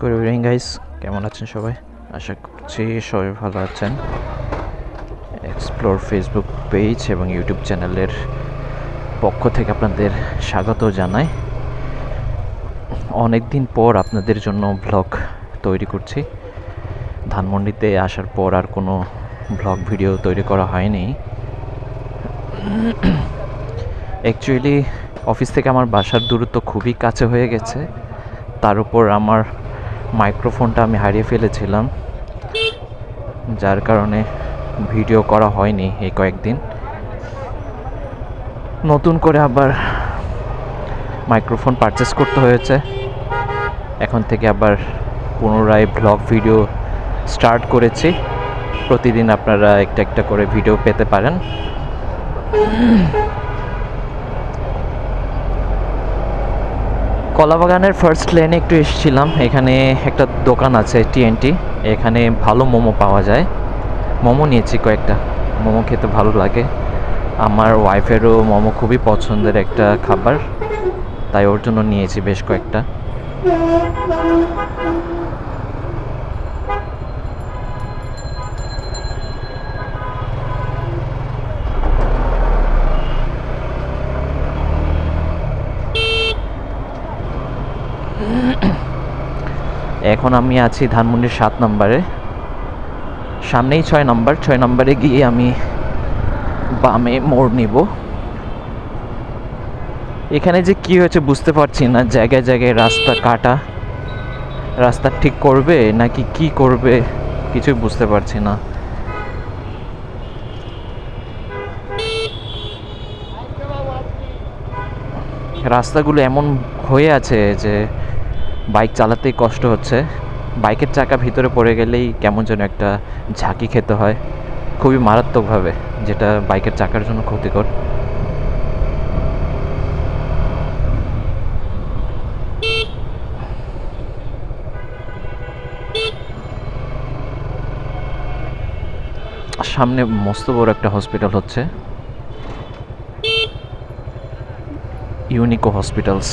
Good evening guys কেমন আছেন সবাই? আশা করছি সবাই ভালো আছেন। এক্সপ্লোর ফেসবুক পেজ এবং ইউটিউব চ্যানেলের পক্ষ থেকে আপনাদের স্বাগত জানাই। অনেক দিন পর আপনাদের জন্য ব্লগ তৈরি করছি। ধানমন্ডিতে আসার পর আর কোনো ব্লগ ভিডিও তৈরি করা হয়নি। অ্যাকচুয়ালি অফিস থেকে আমার বাসার দূরত্ব খুবই কাছে হয়ে গেছে। তার উপর আমার মাইক্রোফোনটা আমি হারিয়ে ফেলেছিলাম, যার কারণে ভিডিও করা হয়নি এই কয়েকদিন। নতুন করে আবার মাইক্রোফোন পারচেস করতে হয়েছে। এখন থেকে আবার পুনরায় ব্লগ ভিডিও স্টার্ট করেছি। প্রতিদিন আপনারা একটা একটা করে ভিডিও পেতে পারেন। কলাবাগানের ফার্স্ট লেনে একটু এসেছিলাম। এখানে একটা দোকান আছে টিএনটি এখানে ভালো মোমো পাওয়া যায়। মোমো নিয়েছি কয়েকটা। মোমো খেতে ভালো লাগে। আমার ওয়াইফেরও মোমো খুবই পছন্দের একটা খাবার। তাই ওর জন্য নিয়েছি বেশ কয়েকটা। এখন আমি আছি ধানমন্ডির সাত নম্বরে। সামনেই ছয় নম্বর, ছয় নম্বরে গিয়ে আমি বামে মোড় নিব। এখানে যে কি হয়েছে বুঝতে পারছি না, জায়গায় জায়গায় রাস্তা কাটা। রাস্তা ঠিক করবে নাকি কি করবে কিছুই বুঝতে পারছি না। রাস্তাগুলো এমন হয়ে আছে যে বাইক চালাতেই কষ্ট হচ্ছে। বাইকের চাকা ভিতরে পড়ে গেলেই কেমন যেন একটা ঝাঁকি খেতে হয়। খুবই মারাত্মকভাবে, যেটা বাইকের চাকার জন্য ক্ষতিকর। সামনে মস্ত বড় একটা হসপিটাল হচ্ছে। ইউনিকো হসপিটালস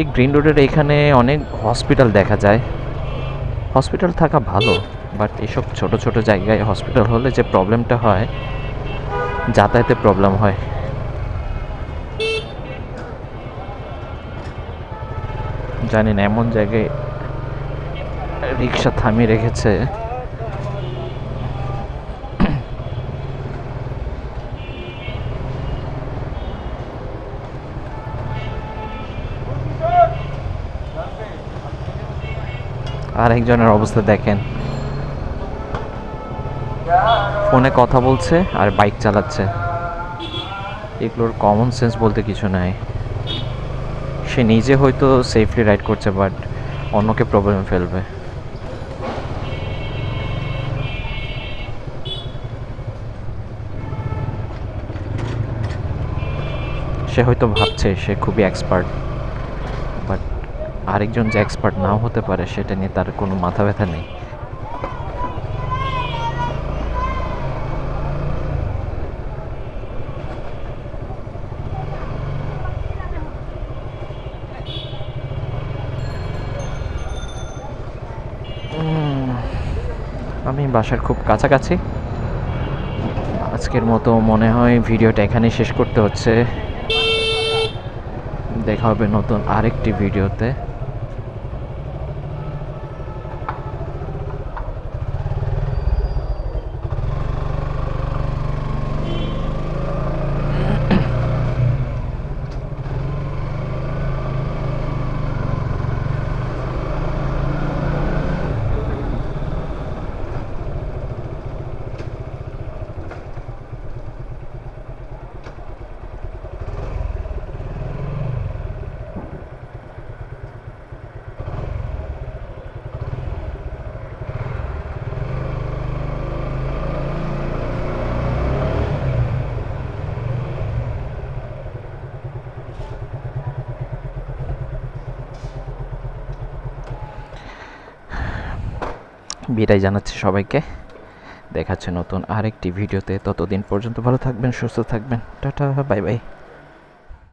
এই গ্রিন রোডের এখানে অনেক হসপিটাল দেখা যায়। হসপিটাল থাকা ভালো বাট এসব ছোট ছোট জায়গায় হসপিটাল হলে যে প্রবলেমটা হয়, যাতায়াতে প্রবলেম হয়। জানি না এমন জায়গায় রিক্সা থামিয়ে রেখেছে। আর একজনের অবস্থা দেখেন। ফোনে কথা বলছে আর বাইক চালাচ্ছে। এগুলোর কমন সেন্স বলতে কিছু নাই। সে নিজে হয়তো সেফলি রাইড করছে বাট অন্যকে প্রবলেম ফেলবে। সে হয়তো ভাবছে, সে খুবই এক্সপার্ট আরেকজন যে এক্সপার্ট নাও হতে পারে, সেটা নিয়ে তার কোনো মাথা ব্যথা নেই। আমি বাসার খুব কাছাকাছি। আজকের মতো মনে হয় ভিডিওটা এখানেই শেষ করতে হচ্ছে। দেখা হবে নতুন আরেকটি ভিডিওতে। বিদায় জানাচ্ছি সবাইকে। দেখাচ্ছে নতুন আরেকটি ভিডিওতে। ততদিন পর্যন্ত ভালো থাকবেন, সুস্থ থাকবেন। Tata, bye bye.